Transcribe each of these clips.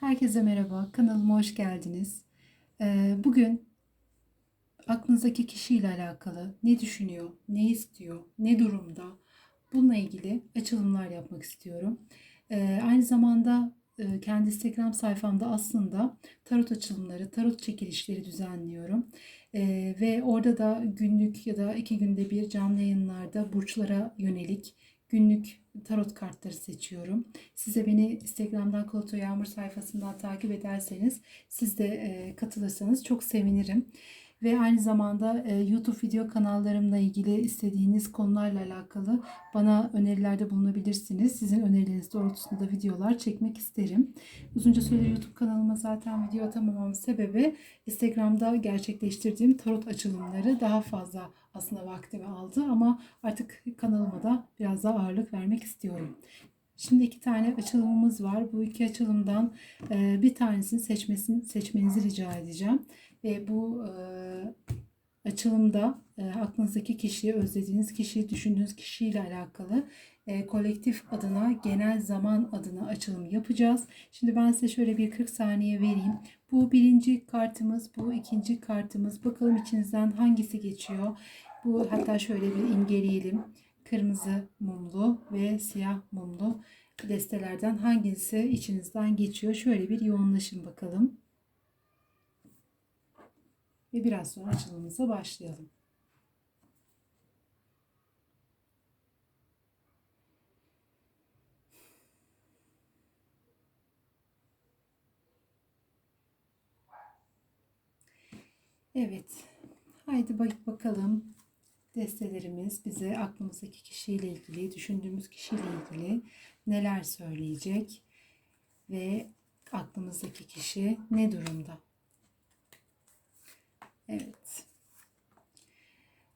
Herkese merhaba, kanalıma hoş geldiniz. Ee, Bugün aklınızdaki kişiyle alakalı ne düşünüyor, ne istiyor, ne durumda bununla ilgili açılımlar yapmak istiyorum. Ee, Aynı zamanda e, kendi Instagram sayfamda aslında tarot açılımları, tarot çekilişleri düzenliyorum. Ee, Ve orada da günlük ya da iki günde bir canlı yayınlarda burçlara yönelik günlük tarot kartları seçiyorum. Size beni Instagram'dan Kloto Yağmur sayfasından takip ederseniz siz de e, katılırsanız çok sevinirim. Ve aynı zamanda e, YouTube video kanallarımla ilgili istediğiniz konularla alakalı bana önerilerde bulunabilirsiniz. Sizin önerileriniz doğrultusunda videolar çekmek isterim. Uzunca süredir YouTube kanalıma zaten video atamamamın sebebi Instagram'da gerçekleştirdiğim tarot açılımları daha fazla aslında vaktimi aldı ama artık kanalıma da biraz daha ağırlık vermek istiyorum. Şimdi iki tane açılımımız var. Bu iki açılımdan e, bir tanesini seçmesini seçmenizi rica edeceğim. Ve bu e, açılımda e, aklınızdaki kişiyi, özlediğiniz kişiyi, düşündüğünüz kişiyle alakalı e, kolektif adına, genel zaman adına açılım yapacağız. Şimdi ben size şöyle bir 40 saniye vereyim. Bu birinci kartımız, bu ikinci kartımız. Bakalım içinizden hangisi geçiyor. Bu hatta şöyle bir imgeleyelim. Kırmızı mumlu ve siyah mumlu destelerden hangisi içinizden geçiyor? Şöyle bir yoğunlaşın bakalım. Ve biraz sonra açılımımıza başlayalım. Evet. Haydi bak bakalım destelerimiz bize aklımızdaki kişiyle ilgili, düşündüğümüz kişiyle ilgili neler söyleyecek ve aklımızdaki kişi ne durumda? Evet.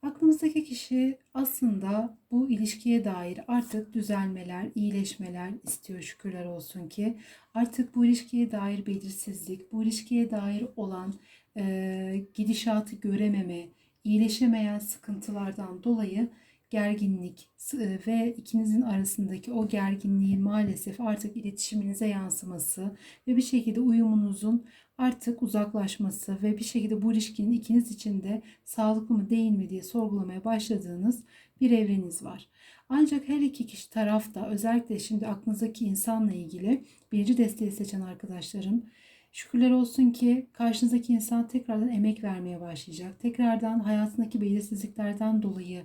Aklımızdaki kişi aslında bu ilişkiye dair artık düzelmeler, iyileşmeler istiyor şükürler olsun ki. Artık bu ilişkiye dair belirsizlik, bu ilişkiye dair olan e, gidişatı görememe, iyileşemeyen sıkıntılardan dolayı gerginlik e, ve ikinizin arasındaki o gerginliğin maalesef artık iletişiminize yansıması ve bir şekilde uyumunuzun artık uzaklaşması ve bir şekilde bu ilişkinin ikiniz için de sağlıklı mı değil mi diye sorgulamaya başladığınız bir evreniz var. Ancak her iki kişi tarafta özellikle şimdi aklınızdaki insanla ilgili birinci desteği seçen arkadaşlarım Şükürler olsun ki karşınızdaki insan tekrardan emek vermeye başlayacak. Tekrardan hayatındaki belirsizliklerden dolayı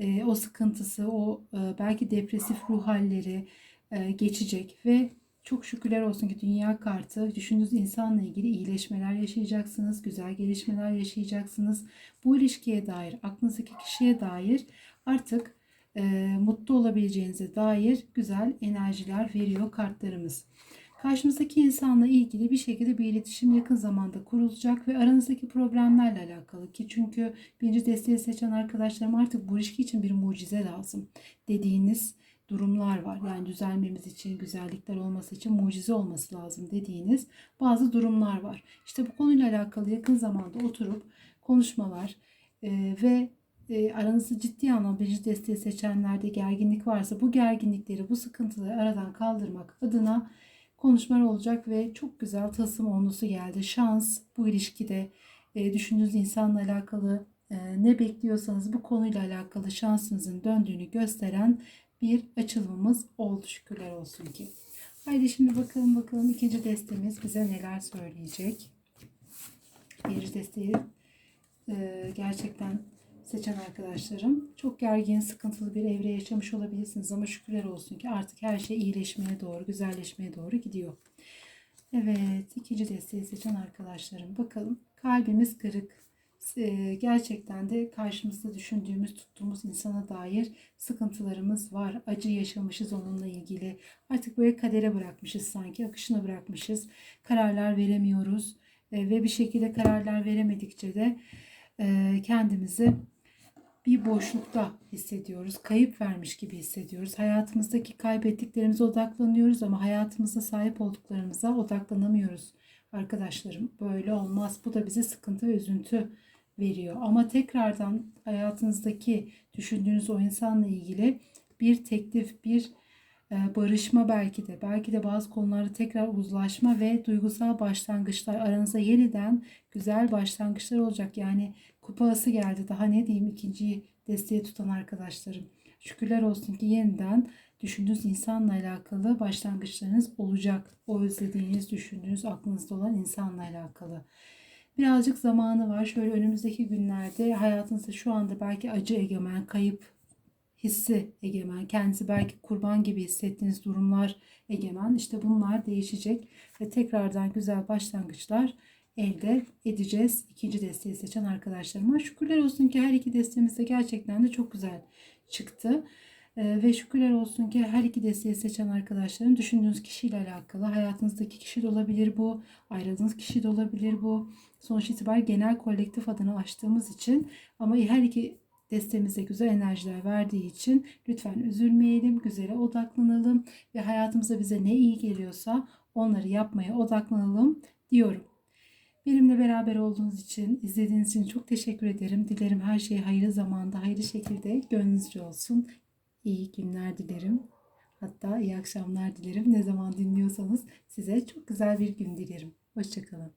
e, o sıkıntısı, o e, belki depresif ruh halleri e, geçecek ve çok şükürler olsun ki dünya kartı düşündüğünüz insanla ilgili iyileşmeler yaşayacaksınız, güzel gelişmeler yaşayacaksınız. Bu ilişkiye dair, aklınızdaki kişiye dair artık e, mutlu olabileceğinize dair güzel enerjiler veriyor kartlarımız. Karşımızdaki insanla ilgili bir şekilde bir iletişim yakın zamanda kurulacak ve aranızdaki problemlerle alakalı ki çünkü birinci desteği seçen arkadaşlarım artık bu ilişki için bir mucize lazım dediğiniz durumlar var. Yani düzelmemiz için, güzellikler olması için mucize olması lazım dediğiniz bazı durumlar var. İşte bu konuyla alakalı yakın zamanda oturup konuşmalar e, ve e, aranızda ciddi anlamda birinci desteği seçenlerde gerginlik varsa bu gerginlikleri, bu sıkıntıları aradan kaldırmak adına konuşmalar olacak ve çok güzel tılsım onlusu geldi. Şans bu ilişkide e, düşündüğünüz insanla alakalı e, ne bekliyorsanız bu konuyla alakalı şansınızın döndüğünü gösteren bir açılımımız oldu şükürler olsun ki. Haydi şimdi bakalım bakalım ikinci destemiz bize neler söyleyecek. Birinci desteği e, gerçekten seçen arkadaşlarım çok gergin, sıkıntılı bir evre yaşamış olabilirsiniz ama şükürler olsun ki artık her şey iyileşmeye doğru, güzelleşmeye doğru gidiyor. Evet, ikinci desteği seçen arkadaşlarım. Bakalım kalbimiz kırık. Ee, gerçekten de karşımızda düşündüğümüz, tuttuğumuz insana dair sıkıntılarımız var. Acı yaşamışız onunla ilgili. Artık böyle kadere bırakmışız sanki, akışına bırakmışız. Kararlar veremiyoruz ee, ve bir şekilde kararlar veremedikçe de e, kendimizi bir boşlukta hissediyoruz. Kayıp vermiş gibi hissediyoruz. Hayatımızdaki kaybettiklerimize odaklanıyoruz ama hayatımızda sahip olduklarımıza odaklanamıyoruz. Arkadaşlarım böyle olmaz. Bu da bize sıkıntı ve üzüntü veriyor. Ama tekrardan hayatınızdaki düşündüğünüz o insanla ilgili bir teklif, bir e, barışma belki de, belki de bazı konularda tekrar uzlaşma ve duygusal başlangıçlar aranızda yeniden güzel başlangıçlar olacak. Yani kupası geldi. Daha ne diyeyim ikinci desteği tutan arkadaşlarım. Şükürler olsun ki yeniden düşündüğünüz insanla alakalı başlangıçlarınız olacak. O özlediğiniz, düşündüğünüz, aklınızda olan insanla alakalı. Birazcık zamanı var. Şöyle önümüzdeki günlerde hayatınızda şu anda belki acı egemen, kayıp hissi egemen, kendinizi belki kurban gibi hissettiğiniz durumlar egemen. İşte bunlar değişecek ve tekrardan güzel başlangıçlar elde edeceğiz. İkinci desteği seçen arkadaşlarıma. Şükürler olsun ki her iki desteğimiz de gerçekten de çok güzel çıktı. Ee, ve şükürler olsun ki her iki desteği seçen arkadaşların düşündüğünüz kişiyle alakalı. Hayatınızdaki kişi de olabilir bu. Ayrıldığınız kişi de olabilir bu. Sonuç itibariyle genel kolektif adını açtığımız için ama her iki destemize güzel enerjiler verdiği için lütfen üzülmeyelim, güzele odaklanalım ve hayatımızda bize ne iyi geliyorsa onları yapmaya odaklanalım diyorum. Benimle beraber olduğunuz için, izlediğiniz için çok teşekkür ederim. Dilerim her şey hayırlı zamanda, hayırlı şekilde gönlünüzce olsun. İyi günler dilerim. Hatta iyi akşamlar dilerim. Ne zaman dinliyorsanız size çok güzel bir gün dilerim. Hoşçakalın.